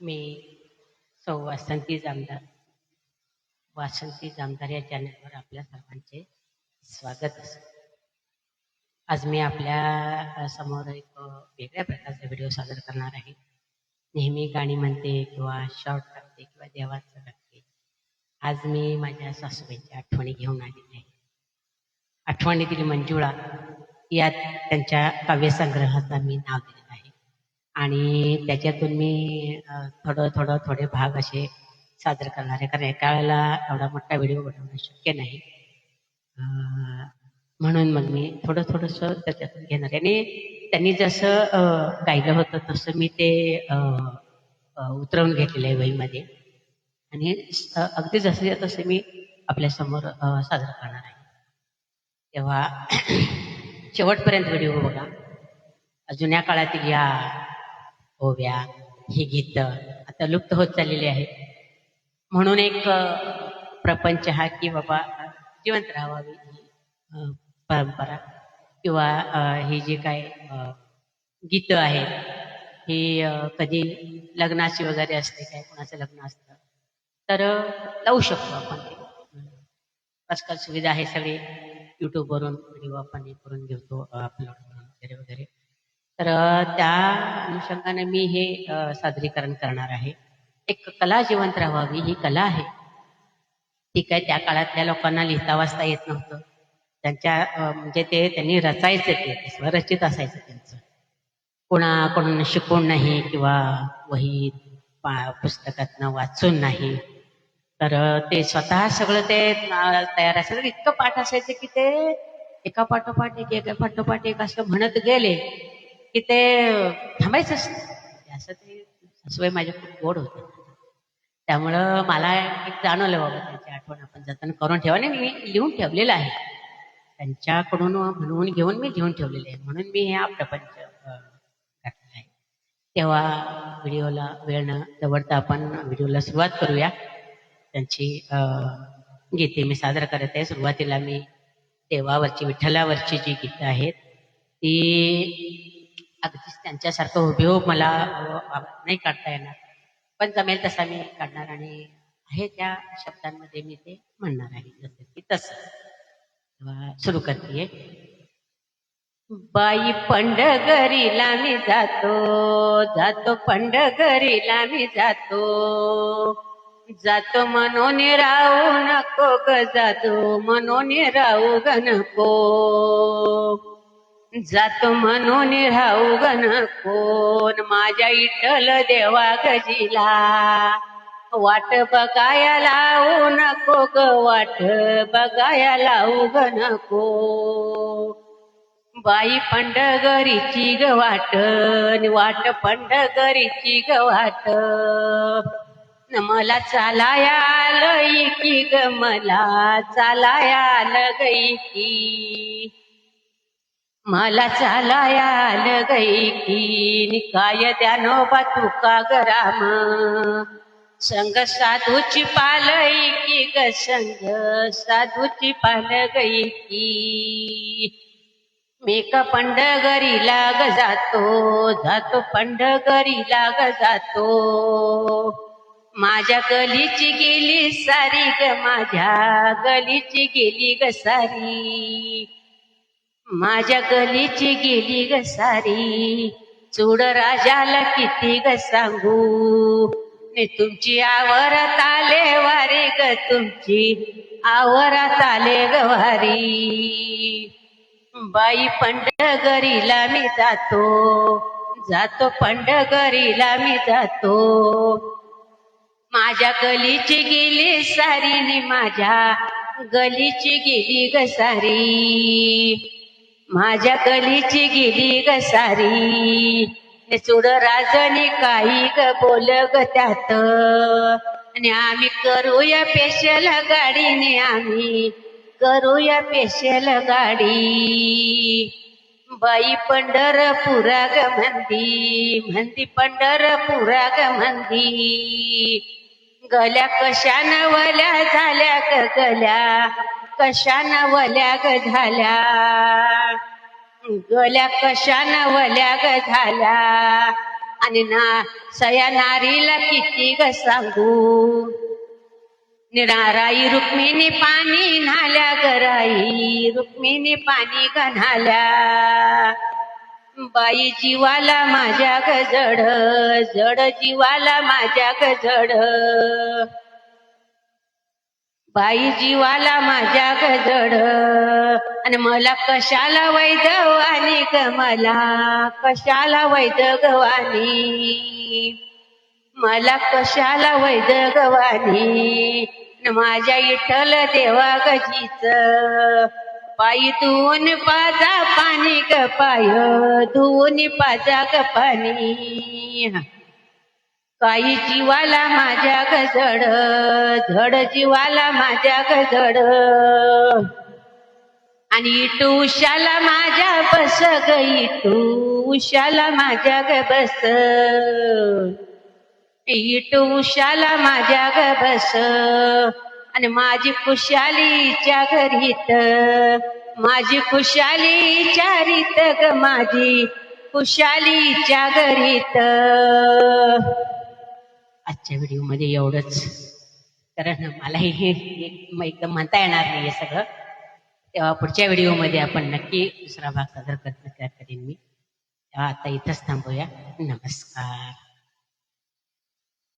मी सौ वासंती जामदार वासंती जामदार या चॅनलवर आपल्या सर्वांचे स्वागत असते. आज मी आपल्यासमोर एक वेगळ्या प्रकारचा व्हिडिओ सादर करणार आहे. नेहमी गाणी म्हणते किंवा शॉर्ट टाकते किंवा देवाचं टाकते आज मी माझ्या सासूबाईच्या आठवणी घेऊन आलेली आहे. आठवणीतील मंजुळा या त्यांच्या काव्यसंग्रहाचा मी नाव दिलेलं आणि त्याच्यातून मी थोडं थोडं थोडे भाग असे सादर करणार. आहे कारण एका वेळेला एवढा मोठा व्हिडिओ बनवणं शक्य नाही. म्हणून मग मी थोडं थोडस त्याच्यातून घेणार आहे. आणि त्यांनी जसं गायलं होतं तसं मी ते उतरवून घेतलेलं आहे वहीमध्ये. आणि अगदी जसं तसं मी आपल्यासमोर साजरा करणार आहे. तेव्हा शेवटपर्यंत व्हिडिओ बघा. जुन्या काळातील या ओव्या ही गीत आता लुप्त होत चाललेली आहेत. म्हणून एक प्रपंच हा की बाबा जिवंत राहावी ही परंपरा. किंवा ही जी काय गीतं आहेत ही कधी लग्नाची वगैरे असते काय कोणाचं लग्न असतं तर लावू शकतो आपण आजकाल सुविधा आहे सगळी. युट्यूबवरून व्हिडिओ आपण हे करून घेतो अपलोड करून वगैरे वगैरे. तर त्या अनुषंगाने मी हे सादरीकरण करणार आहे. एक कला जिवंत राहावी ही कला आहे. ठीक आहे त्या काळातल्या लोकांना लिहिता वाचता येत नव्हतं. त्यांच्या म्हणजे ते त्यांनी रचायचं ते स्वरचित असायचं त्यांचं. कोणाकडून शिकून नाही किंवा वही पुस्तकातनं वाचून नाही. तर ते स्वतः सगळं ते तयार असायचं. इतकं पाठ असायचं की ते एका पाठोपाठ एक एका पाठोपाठ एक असं म्हणत गेले. की ते थांबायचंच म्हणजे असं ते सासूबाई माझ्या खूप गोड होते त्यामुळं मला एक जाणवलं बाबा त्यांची आठवण आपण जतन करून ठेवा. आणि मी लिहून ठेवलेलं आहे. त्यांच्याकडून म्हणून घेऊन मी लिहून ठेवलेले आहे. म्हणून मी हे प्रपंच घातलेला आहे. तेव्हा व्हिडिओला वेळ न दवडता आपण व्हिडिओला सुरुवात करूया. त्यांची गीते मी सादर करत आहे. सुरुवातीला मी देवावरची विठ्ठलावरची जी गीतं आहेत ती अगदीच त्यांच्यासारखं हुबेहूब मला नाही काढता येणार. पण जमेल तसा मी काढणार आणि आहे त्या शब्दांमध्ये मी ते म्हणणार आहे. जसं की तसं. सुरू करते बाई पंढगरीला मी जातो जातो पंढगरीला मी जातो. जातो मनोन राहू नको ग जातो मनोन राहू ग नको. जातो म्हणून राहू ग नको न माझ्या इटल देवा गजीला. वाट बघाया लावू नको ग वाट बघाया लावू गण नको. बाई पंढगरीची ग वाट वाट पंढगरीची ग वाट. न मला चालाया आलं की ग मला चालाया आलं गई की मला चालायाल गई की नि काय द्यानोबा तुका ग संग साधूची पालई की ग संग साधूची पाल गई की. मी का पंढगरी लाग जातो जातो पंढगरी लाग जातो. माझ्या गलीची गेली सारी ग माझ्या गलीची गेली ग सारी. माझ्या गलीची गेली ग सारी. चूड राजाला किती ग सांगू. ने तुमची आवरात आले वारी ग तुमची. आवरात आले ग वारी. बाई पंढगरीला मी जातो. जातो पंढगरीला मी जातो. माझ्या गलीची गेली सारी नि माझ्या गलीची गेली ग सारी. माझ्या गलीची गेली ग सारी. चुड राजनी काही ग बोल ग त्यात. आणि आम्ही करूया पेशल गाडीने आम्ही. करूया पेशल गाडी. बाई पंढरपुरा ग म्हणती म्हणती पंढरपुरा ग म्हणती. गल्या कशान वल्या झाल्या ग गल्या. कशा वल्या ग झाल्या? गल्या कशा वल्या ग झाल्या? आणि ना सया नारीला किती ग सांगू? निराराई रुक्मिणी पाणी नाल्या गराई रुक्मिणी पाणी न्हाल्या बाई जीवाला माझ्या ग जड जड जीवाला माझ्या ग जड. बाई जीवाला माझ्या गजड. आणि मला कशाला वैदवानी ग मला? कशाला वैद गवानी मला कशाला वैद गवानी माझ्या इठल देवा गजीच. पायी धुवून पाजा पाणी ग पाय धुवून पाजा ग पाणी. काही जीवाला माझ्या ग जड झड जीवाला माझ्या ग आणि इटू उशाला माझ्या बस ग इटू उशाला माझ्या ग बस. इटू उशाला माझ्या ग बस. आणि माझी खुशालीच्या घरीत माझी खुशालीच्या रीत ग माझी खुशालीच्या घरीत. आजच्या व्हिडिओमध्ये एवढंच. कारण मलाही हे एक- एकदम म्हणता येणार नाही हे सगळं. तेव्हा पुढच्या व्हिडिओमध्ये आपण नक्की दुसरा भाग सादर करेन मी. तेव्हा आता इथंच थांबूया. नमस्कार.